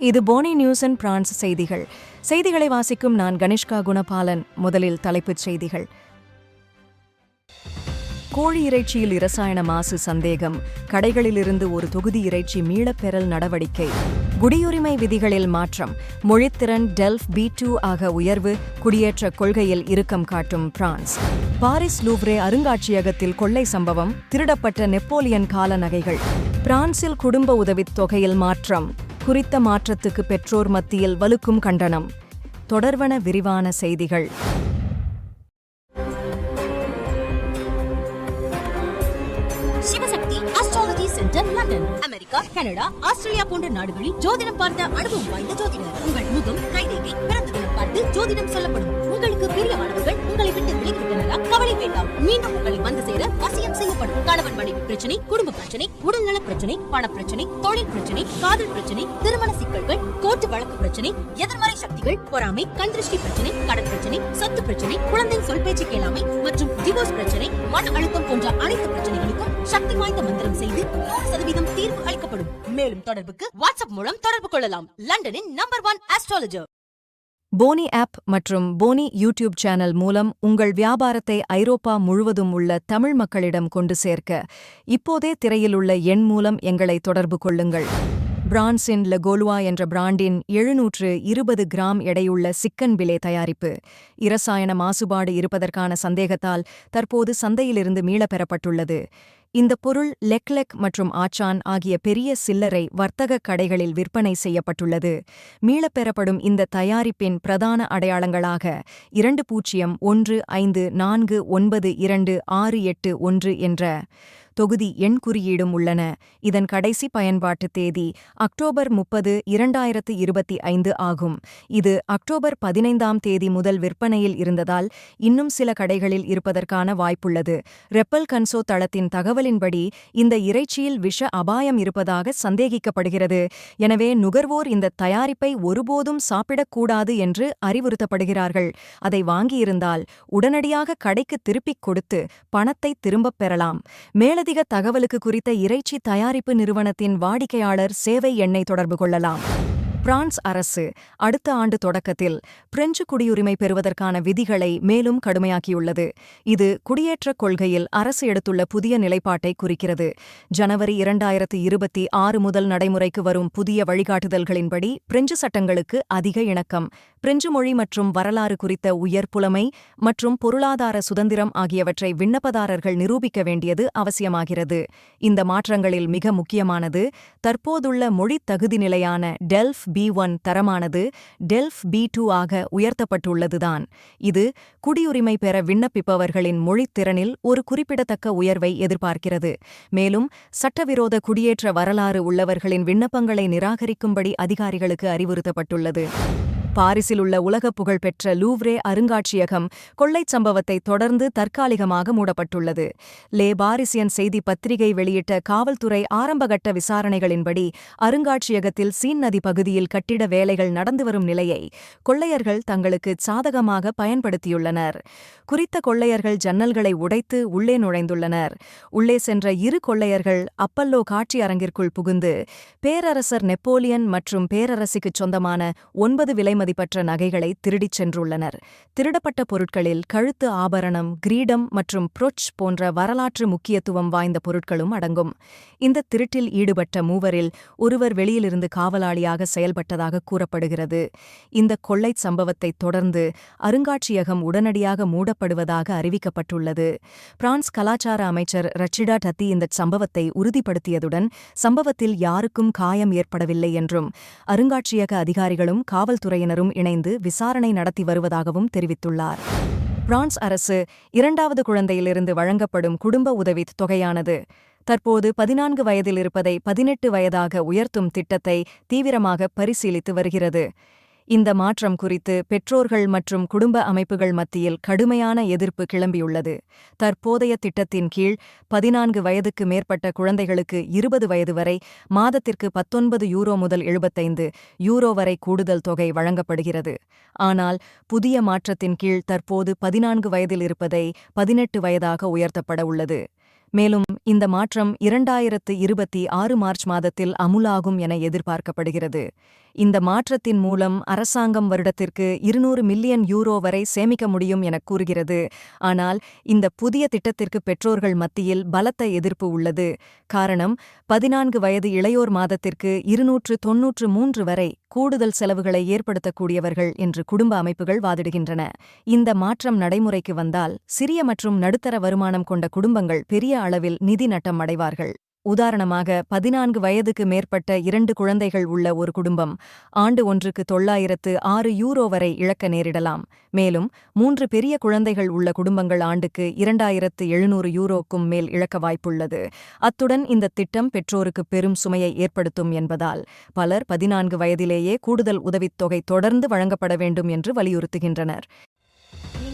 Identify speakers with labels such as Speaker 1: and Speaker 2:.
Speaker 1: இது Fani news and France செய்திகள். செய்திகளை வாசிக்கும் நான் கணிஷ்கா குணபாலன். முதலில் தலைப்புச் செய்திகள். கோழி இறைச்சியில் இரசாயன மாசு சந்தேகம். கடைகளிலிருந்து ஒரு தொகுதி இறைச்சி மீளப்பெறல் நடவடிக்கை. குடியுரிமை விதிகளில் மாற்றம். மொழித்திறன் டெல்ஃப் பி டூ ஆக உயர்வு. குடியேற்ற கொள்கையில் இறுக்கம் காட்டும் பிரான்ஸ். பாரிஸ் லூவ்ரே அருங்காட்சியகத்தில் கொள்ளை சம்பவம். திருடப்பட்ட நெப்போலியன் கால நகைகள் பிரான்சில் குடும்ப உதவித் தொகையில் மாற்றம். குறித்த மாற்றத்துக்கு பெற்றோர் மத்தியில் வலுக்கும் கண்டனம். தொடர்வன விரிவான செய்திகள்.
Speaker 2: அமெரிக்கா கனடா ஆஸ்திரேலியா போன்ற நாடுகளில் ஜோதிடம் பார்த்த அனுபவம் வாய்ந்த ஜோதிடர். உங்கள் முகம் கைரேகை பிறந்த தினம் பார்த்து ஜோதிடம் சொல்லப்படும். உங்களுக்கு பிரியமானவர்கள் உங்களை விட்டு விலகிவிட்டனரா கவலை வேண்டாம். மீண்டும் உங்களை வந்து சேர வசியம் செய்யப்படும். கணவன் மனைவி பிரச்சனை குடும்ப பிரச்சனை உடல்நல பிரச்சனை பண பிரச்சனை தொழில் பிரச்சனை காதல் பிரச்சனை திருமண சிக்கல்கள் கோர்ட்டு வழக்கு பிரச்சனை எதிர்மறை சக்திகள் பொறாமை கண் திருஷ்டி பிரச்சனை கடன் பிரச்சனை சொத்து பிரச்சனை குழந்தை சொல் பேச்சு கேளாமை மற்றும் டிவோர்ஸ் பிரச்சனை மன அழுத்தம் போன்ற அனைத்து பிரச்சனைகளுக்கும் சக்தி வாய்ந்த மந்திரம் செய்து நூறு சதவீதம் தீர்வு வழங்கப்படும் மேலும் தொடர்புக்கு வாட்ஸ்அப் மூலம் தொடர்பு கொள்ளலாம். லண்டனின் நம்பர் ஒன் ஆஸ்ட்ராலஜர்
Speaker 1: போனி ஆப் மற்றும் போனி யூடியூப் சேனல் மூலம் உங்கள் வியாபாரத்தை ஐரோப்பா முழுவதும் உள்ள தமிழ் மக்களிடம் கொண்டு சேர்க்க இப்போதே திரையில் உள்ள எண் மூலம் எங்களை தொடர்பு கொள்ளுங்கள். பிரான்சின் லெகோலுவா என்ற பிராண்டின் எழுநூற்று இருபது கிராம் எடையுள்ள சிக்கன் பிலே தயாரிப்பு. இரசாயன மாசுபாடு இருப்பதற்கான சந்தேகத்தால் தற்போது சந்தையிலிருந்து மீளப்பெறப்பட்டுள்ளது இந்த பொருள் லெக்லெக் மற்றும் ஆச்சான் ஆகிய பெரிய சில்லறை வர்த்தக கடைகளில் விற்பனை செய்யப்பட்டுள்ளது. மீளப்பெறப்படும் இந்த தயாரிப்பின் பிரதான அடையாளங்களாக இரண்டு பூஜ்ஜியம் ஒன்று ஐந்து நான்கு ஒன்பது இரண்டு ஆறு எட்டு ஒன்று என்ற தொகுதி எண் குறியீடும் உள்ளன. இதன் கடைசி பயன்பாட்டு தேதி அக்டோபர் முப்பது இரண்டாயிரத்து இருபத்தி ஐந்து ஆகும். இது அக்டோபர் பதினைந்தாம் தேதி முதல் விற்பனையில் இருந்ததால் இன்னும் சில கடைகளில் இருப்பதற்கான வாய்ப்புள்ளது. ரெப்பல் கன்சோ தளத்தின் தகவலின்படி இந்த இறைச்சியில் விஷ அபாயம் இருப்பதாக சந்தேகிக்கப்படுகிறது. எனவே நுகர்வோர் இந்த தயாரிப்பை ஒருபோதும் சாப்பிடக்கூடாது என்று அறிவுறுத்தப்படுகிறார்கள். அதை வாங்கியிருந்தால் உடனடியாக கடைக்கு திருப்பிக் கொடுத்து பணத்தை திரும்பப் பெறலாம். மேலதிக தகவலுக்கு குறித்த இறைச்சி தயாரிப்பு நிறுவனத்தின் வாடிக்கையாளர் சேவை எண்ணை தொடர்பு கொள்ளலாம். பிரான்ஸ் அரசு அடுத்த ஆண்டு தொடக்கத்தில் பிரெஞ்சு குடியுரிமை பெறுவதற்கான விதிகளை மேலும் கடுமையாக்கியுள்ளது. இது குடியேற்றக் கொள்கையில் அரசு எடுத்துள்ள புதிய நிலைப்பாட்டை குறிக்கிறது. ஜனவரி இரண்டாயிரத்து இருபத்தி ஆறு முதல் நடைமுறைக்கு வரும் புதிய வழிகாட்டுதல்களின்படி பிரெஞ்சு சட்டங்களுக்கு அதிக இணக்கம். பிரெஞ்சு மொழி மற்றும் வரலாறு குறித்த உயர் புலமை மற்றும் பொருளாதார சுதந்திரம் ஆகியவற்றை விண்ணப்பதாரர்கள் நிரூபிக்க வேண்டியது அவசியமாகிறது. இந்த மாற்றங்களில் மிக முக்கியமானது தற்போதுள்ள மொழித் தகுதி நிலையான டெல்ஃப் பி ஒன் தரமானது டெல்ஃப் பி டூ ஆக உயர்த்தப்பட்டுள்ளதுதான். இது குடியுரிமை பெற விண்ணப்பிப்பவர்களின் மொழித்திறனில் ஒரு குறிப்பிடத்தக்க உயர்வை எதிர்பார்க்கிறது. மேலும் சட்டவிரோத குடியேற்ற வரலாறு உள்ளவர்களின் விண்ணப்பங்களை நிராகரிக்கும்படி அதிகாரிகளுக்கு அறிவுறுத்தப்பட்டுள்ளது. பாரிஸில் உள்ள உலக புகழ்பெற்ற லூவ்ரே அருங்காட்சியகம் கொள்ளைச் சம்பவத்தை தொடர்ந்து தற்காலிகமாக மூடப்பட்டுள்ளது. லே பாரிசியன் செய்தி பத்திரிகை வெளியிட்ட காவல்துறை ஆரம்பகட்ட விசாரணைகளின்படி அருங்காட்சியகத்தில் சீன் நதி பகுதியில் கட்டிட வேலைகள் நடந்து வரும் நிலையை கொள்ளையர்கள் தங்களுக்கு சாதகமாக பயன்படுத்தியுள்ளனர். குறித்த கொள்ளையர்கள் ஜன்னல்களை உடைத்து உள்ளே நுழைந்துள்ளனர். உள்ளே சென்ற இரு கொள்ளையர்கள் அப்பல்லோ காட்சி அரங்கிற்குள் புகுந்து பேரரசர் நெப்போலியன் மற்றும் பேரரசிக்குச் சொந்தமான ஒன்பது விலை விலைமதிப்பற்ற நகைகளை திருடிச் சென்றுள்ளனர். திருடப்பட்ட பொருட்களில் கழுத்து ஆபரணம் கிரீடம் மற்றும் புரொச் போன்ற வரலாற்று முக்கியத்துவம் வாய்ந்த பொருட்களும் அடங்கும். இந்த திருட்டில் ஈடுபட்ட மூவரில் ஒருவர் வெளியிலிருந்து காவலாளியாக செயல்பட்டதாக கூறப்படுகிறது. இந்த கொள்ளைச் சம்பவத்தை தொடர்ந்து அருங்காட்சியகம் உடனடியாக மூடப்படுவதாக அறிவிக்கப்பட்டுள்ளது. பிரான்ஸ் கலாச்சார அமைச்சர் ரச்சிடா டத்தி இந்த சம்பவத்தை உறுதிப்படுத்தியதுடன் சம்பவத்தில் யாருக்கும் காயம் ஏற்படவில்லை என்றும் அருங்காட்சியக அதிகாரிகளும் துறையினரும் இணைந்து விசாரணை நடத்தி வருவதாகவும் தெரிவித்துள்ளார். பிரான்ஸ் அரசு இரண்டாவது குழந்தையிலிருந்து வழங்கப்படும் குடும்ப உதவித் தொகையானது தற்போது பதினான்கு வயதில் இருப்பதை பதினெட்டு வயதாக உயர்த்தும் திட்டத்தை தீவிரமாக பரிசீலித்து வருகிறது. இந்த மாற்றம் குறித்து பெற்றோர்கள் மற்றும் குடும்ப அமைப்புகள் மத்தியில் கடுமையான எதிர்ப்பு கிளம்பியுள்ளது. தற்போதைய திட்டத்தின் கீழ் பதினான்கு வயதுக்கு மேற்பட்ட குழந்தைகளுக்கு இருபது வயது வரை மாதத்திற்கு பத்தொன்பது யூரோ முதல் எழுபத்தைந்து யூரோ வரை கூடுதல் தொகை வழங்கப்படுகிறது. ஆனால் புதிய மாற்றத்தின் கீழ் தற்போது பதினான்கு வயதில் இருப்பதை பதினெட்டு வயதாக உயர்த்தப்பட உள்ளது. மேலும் இந்த மாற்றம் இரண்டாயிரத்து இருபத்தி ஆறு மார்ச் மாதத்தில் அமுலாகும் என எதிர்பார்க்கப்படுகிறது. இந்த மாற்றத்தின் மூலம் அரசாங்கம் வருடத்திற்கு இருநூறு மில்லியன் யூரோ வரை சேமிக்க முடியும் என கூறுகிறது. ஆனால் இந்த புதிய திட்டத்திற்கு பெற்றோர்கள் மத்தியில் பலத்த எதிர்ப்பு உள்ளது. காரணம் பதினான்கு வயது இளையோர் மாதத்திற்கு இருநூற்று தொன்னூற்று மூன்று வரை கூடுதல் செலவுகளை ஏற்படுத்தக்கூடியவர்கள் என்று குடும்ப அமைப்புகள் வாதிடுகின்றன. இந்த மாற்றம் நடைமுறைக்கு வந்தால் சிறிய மற்றும் நடுத்தர வருமானம் கொண்ட குடும்பங்கள் பெரிய அளவில் நிதி நட்டம் அடைவார்கள் உதாரணமாக பதினான்கு வயதுக்கு மேற்பட்ட இரண்டு குழந்தைகள் உள்ள ஒரு குடும்பம் ஆண்டு ஒன்றுக்கு தொள்ளாயிரத்து ஆறு யூரோ வரை இழக்க நேரிடலாம். மேலும் மூன்று பெரிய குழந்தைகள் உள்ள குடும்பங்கள் ஆண்டுக்கு இரண்டாயிரத்து எழுநூறு யூரோக்கும் மேல் இழக்க வாய்ப்புள்ளது. அத்துடன் இந்த திட்டம் பெற்றோருக்கு பெரும் சுமையை ஏற்படுத்தும் என்பதால் பலர் பதினான்கு வயதிலேயே கூடுதல் உதவித்தொகை தொடர்ந்து வழங்கப்பட வேண்டும் என்று வலியுறுத்துகின்றனர்.